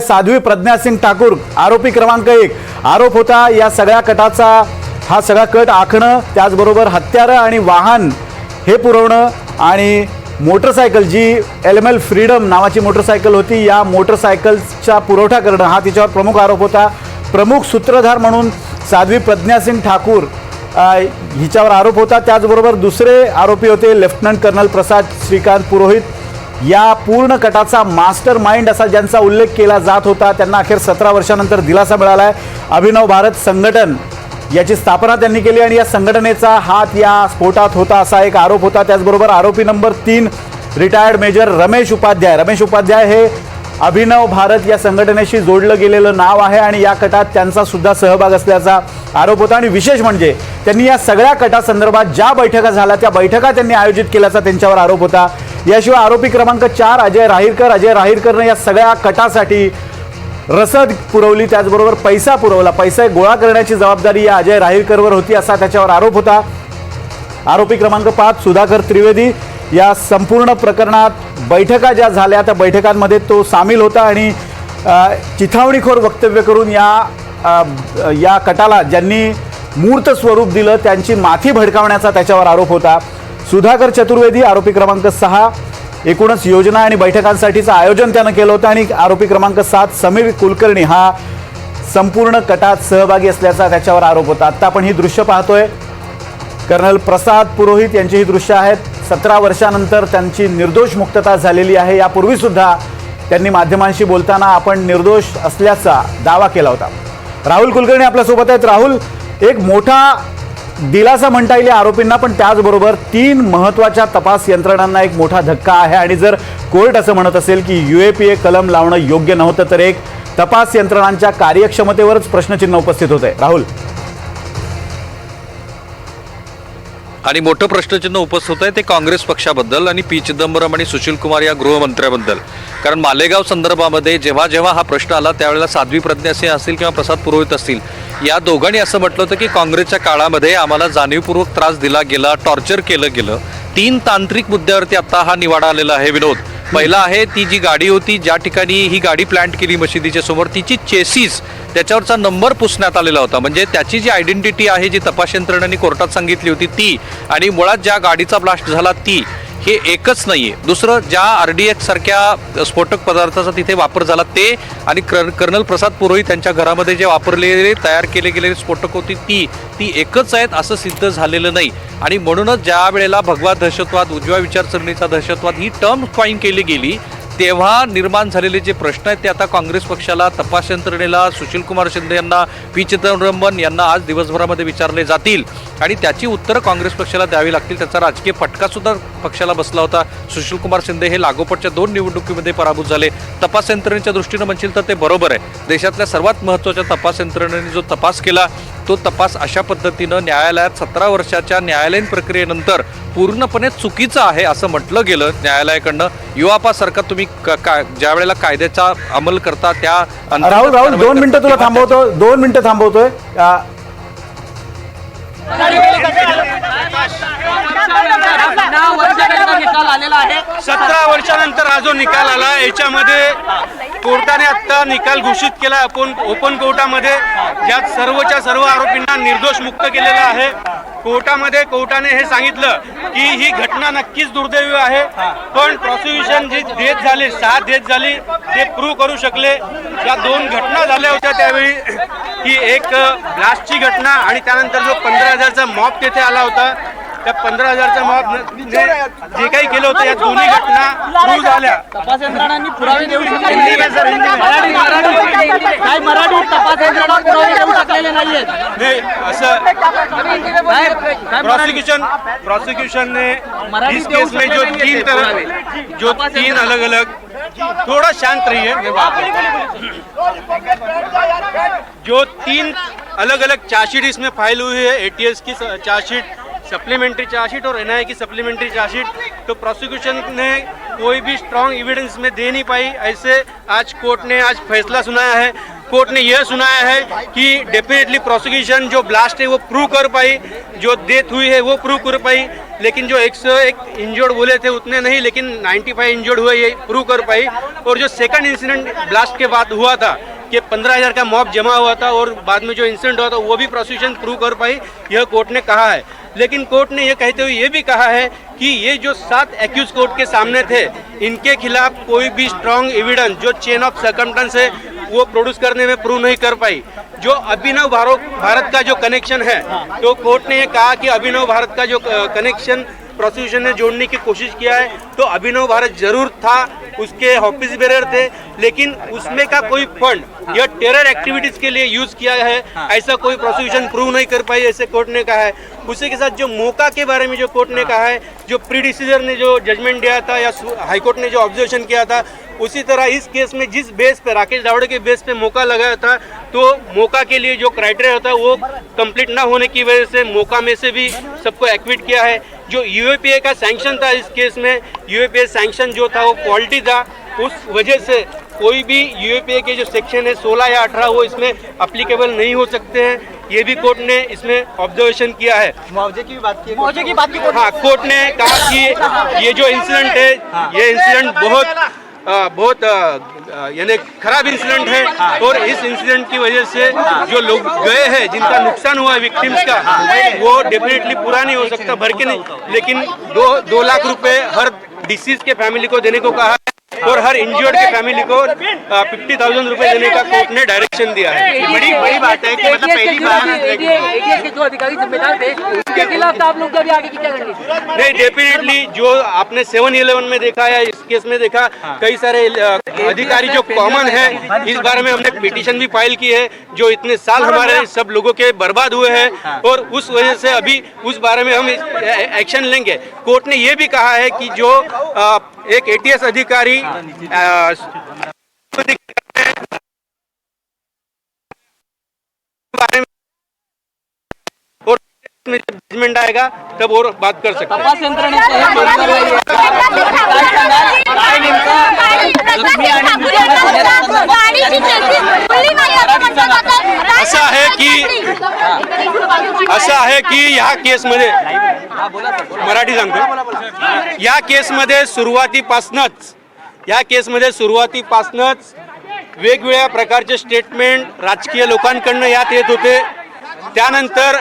साध्वी प्रज्ञा सिंग ठाकूर आरोपी क्रमांक एक. आरोप होता या सगळ्या कटाचा हा सगळा कट आखणं त्याचबरोबर हत्यारं आणि वाहन हे पुरवणं आणि मोटरसायकल जी एल एम एल फ्रीडम नावाची मोटरसायकल होती या मोटरसायकलचा पुरवठा करणं हा तिच्यावर प्रमुख आरोप होता. प्रमुख सूत्रधार म्हणून साध्वी प्रज्ञा सिंग ठाकूर हिच्यावर आरोप होता. त्याचबरोबर दुसरे आरोपी होते लेफ्टनंट कर्नल प्रसाद श्रीकांत पुरोहित या पूर्ण कटाचा मास्टर माइंड असा ज्यांचा उल्लेख केला जात होता त्यांना अखेर सतरा वर्षानंतर दिलासा मिळाला आहे अभिनव भारत संघटन याची स्थापना त्यांनी केली आणि या संघटनेचा हात या स्फोटात होता असा एक आरोप होता. त्याचबरोबर आरोपी नंबर तीन रिटायर्ड मेजर रमेश उपाध्याय. रमेश उपाध्याय हे अभिनव भारत या संघटनेशी जोडलं गेलेलं नाव आहे आणि या कटात त्यांचा सुद्धा सहभाग असल्याचा आरोप होता. आणि विशेष म्हणजे त्यांनी या सगळ्या कटासंदर्भात ज्या बैठका झाल्या त्या बैठका त्यांनी आयोजित केल्याचा त्यांच्यावर आरोप होता. याशिवाय आरोपी क्रमांक चार अजय राहीरकर. अजय राहीरकरनं या सगळ्या कटासाठी रसद पुरवली. त्याचबरोबर पैसा पुरवला. पैसा गोळा करण्याची जबाबदारी या अजय राहीरकरवर होती असा त्याच्यावर आरोप होता. आरोपी क्रमांक पाच सुधाकर त्रिवेदी. या संपूर्ण प्रकरणात बैठका ज्या झाल्या त्या बैठकांमध्ये तो सामील होता आणि चिथावणीखोर वक्तव्य करून या या कटाला ज्यांनी मूर्त स्वरूप दिलं त्यांची माथी भडकावण्याचा त्याच्यावर आरोप होता. सुधाकर चतुर्वेदी आरोपी क्रमांक सहा. एकूणच योजना आणि बैठकांसाठीचं आयोजन त्यानं केलं होतं आणि आरोपी क्रमांक सात समीर कुलकर्णी हा संपूर्ण कटात सहभागी असल्याचा त्याच्यावर आरोप होता. आत्ता आपण ही दृश्य पाहतोय. कर्नल प्रसाद पुरोहित यांची ही दृश्य आहेत. सतरा वर्षानंतर त्यांची निर्दोष मुक्तता झालेली आहे. यापूर्वीसुद्धा त्यांनी माध्यमांशी बोलताना आपण निर्दोष असल्याचा दावा केला होता. राहुल कुलकर्णी आपल्यासोबत आहेत. राहुल एक मोठा दिलासा म्हणता येईल आरोपींना पण त्याचबरोबर तीन महत्त्वाच्या तपास यंत्रणांना एक मोठा धक्का आहे. आणि जर कोर्ट असं म्हणत असेल की यू ए पी ए कलम लावणं योग्य नव्हतं तर एक तपास यंत्रणांच्या कार्यक्षमतेवरच प्रश्नचिन्ह उपस्थित होते. राहुल. आणि मोठं प्रश्नचिन्ह उपस्थित आहे ते काँग्रेस पक्षाबद्दल आणि पी चिदंबरम आणि सुशील कुमार या गृहमंत्र्याबद्दल. कारण मालेगाव संदर्भामध्ये जेव्हा जेव्हा हा प्रश्न आला त्यावेळेला साध्वी प्रज्ञा सिंह असतील किंवा प्रसाद पुरोहित असतील या दोघांनी असं म्हटलं होतं की काँग्रेसच्या काळामध्ये आम्हाला जाणीवपूर्वक त्रास दिला गेला टॉर्चर केलं गेलं. तीन तांत्रिक मुद्द्यावरती आता हा निवाडा आलेला आहे विनोद. पहिला आहे ती जी गाडी होती ज्या ठिकाणी ही गाडी प्लांट केली मशिदीच्या समोर तिची चेसीस त्याच्यावरचा नंबर पुसण्यात आलेला होता. म्हणजे त्याची जी आयडेंटिटी आहे जी तपास यंत्रणांनी कोर्टात सांगितली होती ती. आणि मुळात ज्या गाडीचा ब्लास्ट झाला ती. हे एकच नाही आहे दुसरं ज्या आर डी एक्स सारख्या स्फोटक पदार्थाचा तिथे वापर झाला ते आणि क्र कर्नल प्रसाद पुरोहित त्यांच्या घरामध्ये जे वापरलेले तयार केले गेलेले स्फोटक होती ती ती एकच आहेत असं सिद्ध झालेलं नाही. आणि म्हणूनच ज्या वेळेला भगवा दहशतवाद उजव्या विचारसरणीचा दहशतवाद ही टर्म फाईन केली गेली तेव्हा निर्माण झालेले जे प्रश्न आहेत ते आता काँग्रेस पक्षाला तपास यंत्रणेला सुशील कुमार शिंदे यांना पी. चिदंबरम यांना आज दिवसभरामध्ये विचारले जातील. आणि त्याची उत्तरं काँग्रेस पक्षाला द्यावी लागतील. त्याचा राजकीय फटकासुद्धा पक्षाला बसला होता. सुशील कुमार शिंदे हे लागोपाठच्या दोन निवडणुकीमध्ये पराभूत झाले. तपास यंत्रणेच्या दृष्टीनं म्हणशील तर ते बरोबर आहे. देशातल्या सर्वात महत्त्वाच्या तपास यंत्रणेने जो तपास केला तो तपास अशा पद्धतीनं न्यायालयात सतरा वर्षाच्या न्यायालयीन प्रक्रियेनंतर पूर्णपणे चुकीचं आहे असं म्हटलं गेलं न्यायालयाकडनं. युवापा सरकार तुम्ही क- का ज्या वेळेला कायद्याचा अंमल करता त्या राहुल राहुल दोन मिनिटं तुला थांबवतो दोन मिनिटं थांबवतोय. सतरा वर्षानंतर हा जो निकाल आला याच्यामध्ये कोर्टाने आता निकाल घोषित केला. ओपन ओपन कोर्टामध्ये ज्यात सर्वच्या सर्व आरोपींना निर्दोष मुक्त केलेला आहे. कोर्टामध्ये कोर्टाने हे सांगितलं की ही घटना नक्कीच दुर्दैवी आहे. पण प्रॉसिक्युशन जी डेथ झाली सहा डेथ झाली ते प्रूव्ह करू शकले. या दोन घटना झाल्या होत्या त्यावेळी ही एक ब्लास्टची घटना आणि त्यानंतर जो पंधरा हजारचा मॉब तेथे आला होता त्या पंधरा हजारच्या मॉब जे काही केलं होतं या दोन्ही घटना प्रूव्ह झाल्या. तपास यंत्रणांनी पुरावे देऊ काय मराठी तपास यंत्रणा पुरावे देऊ शकलेले नाहीयेत. नाही असं प्रोसिक्यूशन प्रोसिक्यूशन ने मराठी इस देऊ केस में जो तीन तरह. जो तीन अलग अलग थोड़ा शांत रहिए। जो तीन अलग अलग चार्जशीट इसमें फाइल हुई है एटीएस की चार्जशीट सप्लीमेंट्री चार्जशीट और एनआई की सप्लीमेंट्री चार्जशीट तो प्रोसिक्यूशन ने कोई भी स्ट्रांग एविडेंस में दे नहीं पाई। ऐसे आज कोर्ट ने आज फैसला सुनाया है। कोर्ट ने यह सुनाया है कि डेफिनेटली प्रोसिक्यूशन जो ब्लास्ट है, वो प्रूव कर पाई। जो डेथ हुई है, वो प्रूव कर पाई। लेकिन जो एक सौ एक इंजर्ड बोले थे, उतने नहीं, लेकिन 95 इंजर्ड हुए, ये प्रूव कर पाई। और जो सेकंड इंसिडेंट ब्लास्ट के बाद हुआ था कि पंद्रह हज़ार का मॉब जमा हुआ था और बाद में जो इंसिडेंट हुआ था, वो भी प्रोसिक्यूशन प्रूव कर पाई। यह कोर्ट ने कहा है। लेकिन कोर्ट ने यह कहते हुए ये भी कहा है कि ये जो सात एक्यूज कोर्ट के सामने थे, इनके खिलाफ कोई भी स्ट्रॉन्ग एविडेंस जो चेन ऑफ़ सर्कमटेंस है, वो प्रोड्यूस करने में प्रूव नहीं कर पाई। जो अभिनव भारत का जो कनेक्शन है तो कोर्ट ने ये कहा कि अभिनव भारत का जो कनेक्शन प्रोसिक्यूशन ने जोड़ने की कोशिश किया है। तो अभिनव भारत ज़रूर था उसके ऑफ़िस बेरर थे लेकिन उसमें का कोई फंड यह टेरर एक्टिविटीज़ के लिए यूज़ किया है ऐसा कोई प्रोसिक्यूशन प्रूव नहीं कर पाई ऐसे कोर्ट ने कहा है। उसी के साथ जो मौका के बारे में जो कोर्ट ने कहा है जो प्री डिसीजर ने जो जजमेंट दिया था या हाईकोर्ट ने जो ऑब्जर्वेशन किया था उसी तरह इस केस में जिस बेस पे राकेश दावड़े के बेस पे मौका लगाया था तो मौका के लिए जो क्राइटेरिया होता है वो कंप्लीट ना होने की वजह से मौका में से भी सबको एक्विट किया है। जो यूएपीए का सैंक्शन था इस केस में यूएपीए सैंक्शन जो था वो क्वालिटी था। उस वजह से कोई भी यूएपीए के जो सेक्शन है 16 या 18 वो इसमें अप्लीकेबल नहीं हो सकते हैं। ये भी कोर्ट ने इसमें ऑब्जर्वेशन किया है। मुआवजे की बात की मुआवजे की बात की हाँ कोर्ट ने कहा कि ये जो इंसिडेंट है ये इंसिडेंट बहुत बहुत यानी खराब इंसिडेंट है और इस इंसिडेंट की वजह से जो लोग गए हैं, जिनका नुकसान हुआ है विक्टिम्स का, वो डेफिनेटली पूरा नहीं हो सकता, भर के नहीं। लेकिन दो दो लाख रुपए हर डिसीज के फैमिली को देने को कहा और हर इंजर्ड के फैमिली को फिफ्टी थाउज़ेंड रुपए देने का कोर्ट ने डायरेक्शन दिया है। बड़ी बड़ी बात है कि मतलब पहली बार के जो अधिकारी जिम्मेदार थे उसके खिलाफ तो आप लोग आगे की क्या रणनीति नहीं डेफिनेटली जो आपने सेवन इलेवन में देखा या इस केस में देखा कई सारे अधिकारी जो कॉमन है इस बारे में हमने पिटिशन भी फ़ाइल की है जो इतने साल हमारे सब लोगों के बर्बाद हुए हैं और उस वजह से अभी उस बारे में हम एक्शन लेंगे। कोर्ट ने ये भी कहा है कि जो एक एटीएस अधिकारी बारे में और जजमेंट आएगा तब और बात कर सकते हैं। असं आहे की असं आहे की ह्या केसमध्ये मराठी सांगतो या केसमध्ये सुरुवातीपासूनच या केसमध्ये सुरुवातीपासूनच वेगवेगळ्या प्रकारचे स्टेटमेंट राजकीय लोकांकडनं यात येत होते. त्यानंतर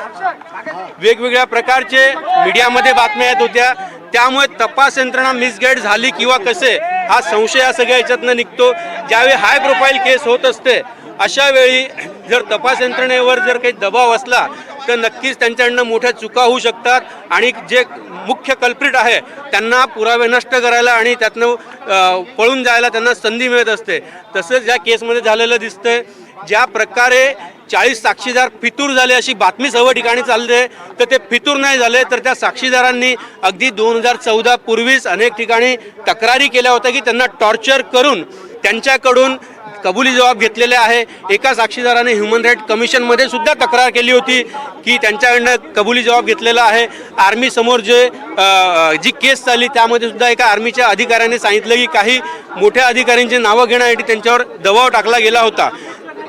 वेगवेगळ्या प्रकारचे मीडियामध्ये बातम्या येत होत्या. त्यामुळे तपास यंत्रणा मिसगाईड झाली किंवा कसे हा संशय या सगळ्या याच्यातनं निघतो. ज्यावेळी हाय प्रोफाईल केस होत असते अशा वेळी जर तपास यंत्रणेवर जर काही दबाव असला तर नक्कीच त्यांच्याकडनं मोठ्या चुका होऊ शकतात. आणि जे मुख्य कल्प्रिट आहे त्यांना पुरावे नष्ट करायला आणि त्यातनं पळून जायला त्यांना संधी मिळत असते. तसंच या केसमध्ये झालेलं दिसतंय. ज्या प्रकारे चाळीस साक्षीदार फितूर झाले अशी बातमी सर्व ठिकाणी चालते. तर ते फितूर नाही झाले तर त्या साक्षीदारांनी अगदी दोन हजार चौदा पूर्वीच अनेक ठिकाणी तक्रारी केल्या होत्या की त्यांना टॉर्चर करून त्यांच्याकडून कबुली जबाब घेतलेले आहे. एका साक्षीदाराने ह्युमन राईट कमिशनमध्ये सुद्धा तक्रार केली होती की त्यांच्याकडनं कबुली जबाब घेतलेला आहे. आर्मीसमोर जे जी केस चालली त्यामध्ये सुद्धा एका आर्मीच्या अधिकाऱ्याने सांगितलं की काही मोठ्या अधिकाऱ्यांची नावं घेण्यासाठी त्यांच्यावर दबाव टाकला गेला होता.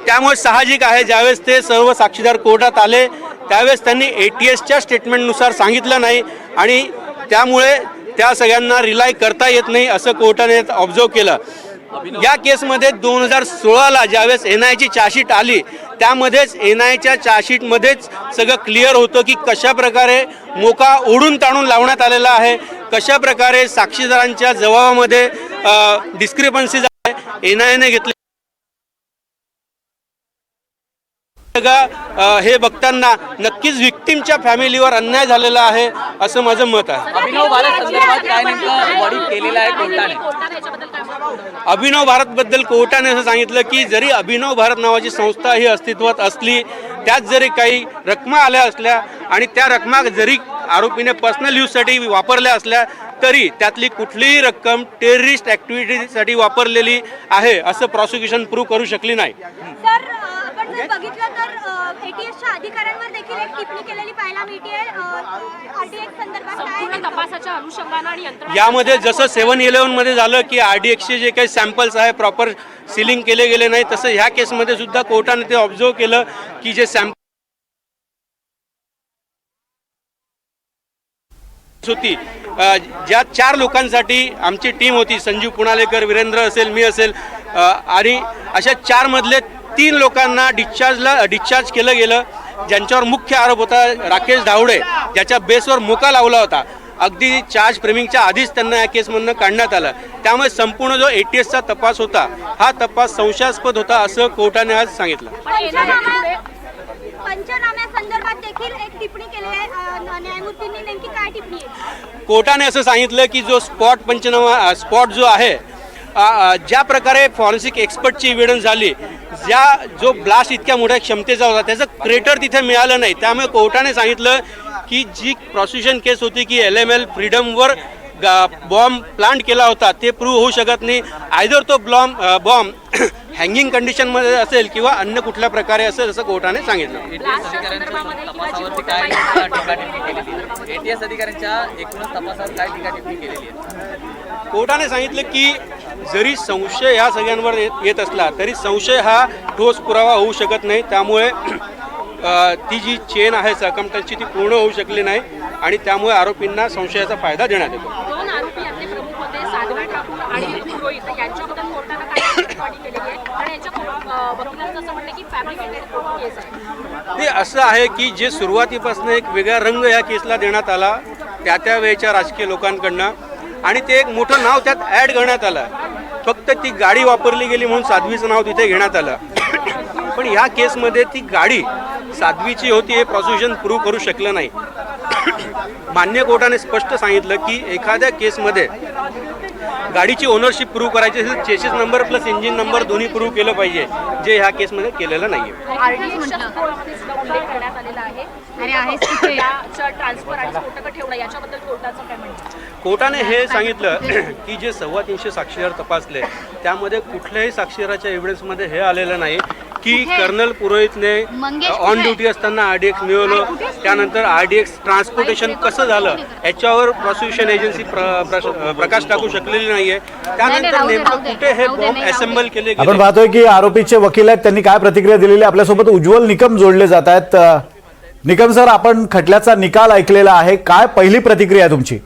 त्यामुळे साहजिक आहे. ज्यावेळेस ते सर्व साक्षीदार कोर्टात आले त्यावेळेस त्यांनी ए टी एसच्या स्टेटमेंटनुसार सांगितलं नाही आणि त्यामुळे त्या सगळ्यांना रिलाय करता येत नाही असं कोर्टाने ऑब्झर्व केलं. या केसमध्ये दोन हजार सोळाला ज्यावेळेस एन आयची चार्जशीट आली त्यामध्येच एन आयच्या चार्जशीटमध्येच सगळं क्लिअर होतं की कशा प्रकारे मोका ओढून ताणून लावण्यात आलेला आहे कशा प्रकारे साक्षीदारांच्या जबाबामध्ये डिस्क्रिपन्सीज आहे एन आयने घेतले सगळं, हे बघताना नक्कीच विक्टीमच्या फॅमिलीवर अन्याय झालेला आहे असं माझं मत आहे. अभिनव भारत संदर्भात काय नेमकं बॉडी केलेलं आहे कोर्टाने? अभिनव भारतबद्दल कोर्टाने असं सांगितलं की जरी अभिनव भारत नावाची संस्था ही अस्तित्वात असली त्यात जरी काही रकमा आल्या असल्या आणि त्या रकमा जरी आरोपीने पर्सनल यूजसाठी वापरल्या असल्या तरी त्यातली कुठलीही रक्कम टेररिस्ट ॲक्टिव्हिटीसाठी वापरलेली आहे असं प्रॉसिक्युशन प्रूव्ह करू शकली नाही. जर बघितलं तर एटीएसच्या अधिकाऱ्यांवर देखील एक टिप्पणी केलेली पाहायला मिळते आरटीएक्स संदर्भात काय तपासाच्या अनुषंगानं आणि यंत्रणा यामध्ये जसं सेवन इलेव्हनमध्ये झालं की आर डी एक्सचे जे काही सॅम्पल्स आहे प्रॉपर सिलिंग केले गेले नाही तसं ह्या केसमध्ये सुद्धा कोर्टाने ते ऑब्झर्व केलं की जे सॅम्पल होती. अ, ज्या चार लोकांसाठी आमची टीम होती संजीव पुणालेकर वीरेंद्र असेल मी असेल अ, आणि अशा चारमधले तीन लोकांना डिस्चार्जला डिस्चार्ज केलं गेलं. ज्यांच्यावर मुख्य आरोप होता राकेश धावडे ज्याच्या बेसवर मोका लावला होता. अगदी चार्ज फ्रेमिंगच्या आधीच त्यांना या केसमधनं काढण्यात आलं. त्यामुळे संपूर्ण जो ए टी एसचा तपास होता हा तपास संशयास्पद होता असं कोर्टाने आज सांगितलं. कोर्टाने असं सांगितलं की जो स्पॉट पंचनामा स्पॉट जो आहे ज्या प्रकारे फॉरेन्सिक एक्सपर्टची इव्हिडन्स झाली ज्या जो ब्लास्ट इतक्या मोठ्या क्षमतेचा होता त्याचं क्रेटर तिथे मिळालं नाही. त्यामुळे कोर्टाने सांगितलं की जी प्रॉसिक्युशन केस होती की एल एम एल फ्रीडमवर बॉम्ब प्लांट केला होता ते प्रूव्ह होऊ शकत नाही. आयदर तो ब्लॉम बॉम्ब हँगिंग कंडिशनमध्ये असेल किंवा अन्य कुठल्या प्रकारे असेल असं कोर्टाने सांगितलं. कोर्टाने सांगितलं की जरी संशय ह्या सगळ्यांवर येत येत असला तरी संशय हा ठोस पुरावा होऊ शकत नाही. त्यामुळे ती जी चेन आहे सरकमटनची ती पूर्ण होऊ शकली नाही आणि त्यामुळे आरोपींना संशयाचा फायदा देण्यात येतो. ते असं आहे की जे सुरुवातीपासून एक वेगळा रंग या केसला देण्यात आला त्या त्या वेळच्या राजकीय लोकांकडनं आणि ते एक मोठं नाव त्यात ॲड करण्यात आलं. फक्त ती गाडी वापरली गेली म्हणून साध्वीचं नाव तिथे घेण्यात आलं. पण ह्या केसमध्ये ती गाडी साध्वीची होती हे प्रॉसिक्युशन प्रूव्ह करू शकलं नाही. मान्य कोर्टाने स्पष्ट सांगितलं की एखाद्या केसमध्ये गाडीची ओनरशिप प्रूव्ह करायची असेल chassis number plus engine number दोन्ही प्रूव्ह केलं पाहिजे जे ह्या केसमध्ये केलेलं नाही आहे? कोर्टाने हे सांगितलं की जे सव्वा तीनशे साक्षीदार तपासले त्यामध्ये कुठल्याही साक्षीदाराच्या एव्हिडन्समध्ये हे आलेलं नाही की कर्नल पुरोहितने ऑन ड्युटी असताना आर डी एक्स मिळवलं. त्यानंतर आर डी एक्स ट्रान्सपोर्टेशन कसं झालं याच्यावर प्रॉसिक्युशन एजन्सी प्रकाश टाकू शकलेली नाहीये. त्यानंतर नेमकं कुठे हे बॉम्ब असेंबल केले आपण पाहतोय की आरोपीचे वकील आहेत त्यांनी काय प्रतिक्रिया दिलेली आहे? आपल्यासोबत उज्ज्वल निकम जोडले जात आहेत. निकम सर आपण खटल्याचा निकाल ऐकलेला आहे. काय पहिली प्रतिक्रिया तुमची?